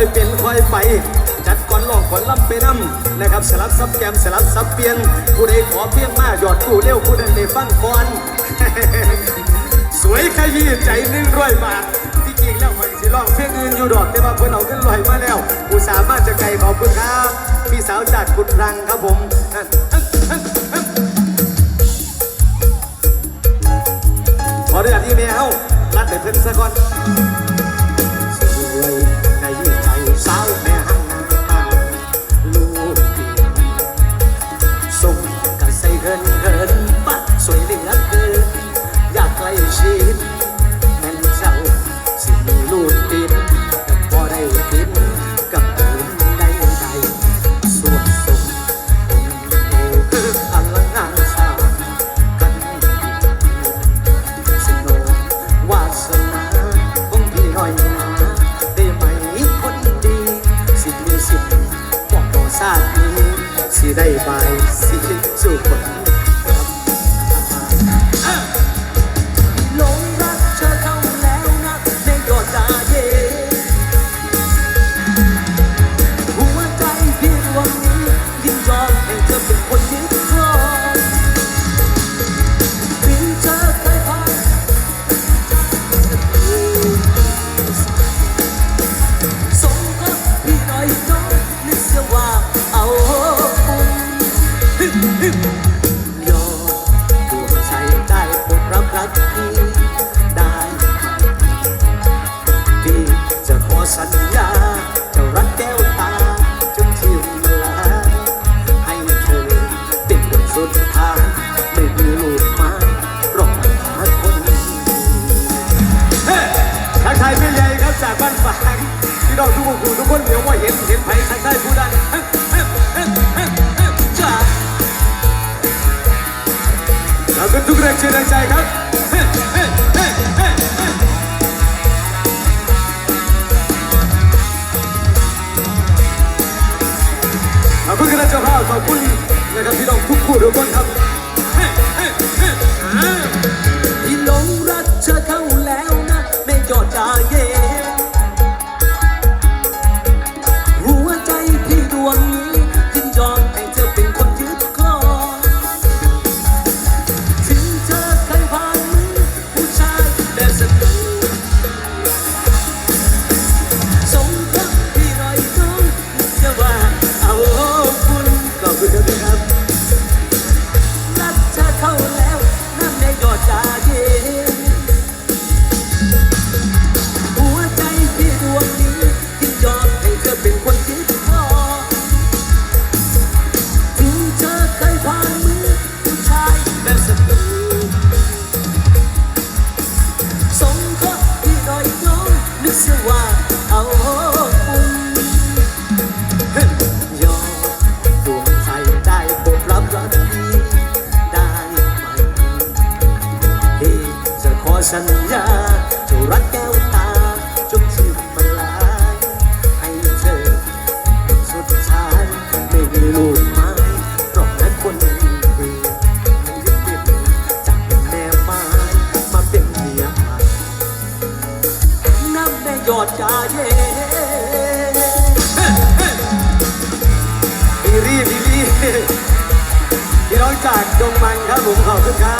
อยเป็นคอยไป จัดก่อนลอกก่อนล่ำไปน้ำนะครับสลับซับแกมสลับซับเปลี่ยน ผู้ใดขอเพียงมาหยอดตู้เร็วผู้นั้นได้ฟังก่อน สวยขยี้ใจหนึ่งร้อยบาทที่จริงแล้วมันสิร้องเพลงอื่นอยู่ดอกแต่ว่าเพิ่นเอาเงินลอยมาแล้วอุตส่าห์มาจะไกลขอบคุณครับพี่สาวจากกุดรังครับผมนั่น ได้บายสิสู่ค น้องทุกคนทุกคนเดี๋ยวว่าเห็นเห็นไผทักทายผู้ใดังจากขอบคุณทุกแรงเชียร์แรงใจครับขอบคุณคณะเจ้าภาพขอบคุณนะครับพี่น้องทุกคู่ทุกคน สัญญาจะรักแก้วตาจนสิ้นมันลายให้เธอสุดท้ายไม่มีลูกไม้ตรงนั้นคนดีให้ยึดติดจากแม่ไม้มาเป็นเมียน้ำในยอดจาเย่พี่รีพี่รีพี่น้องจากดงมันครับผมขอบคุณครับ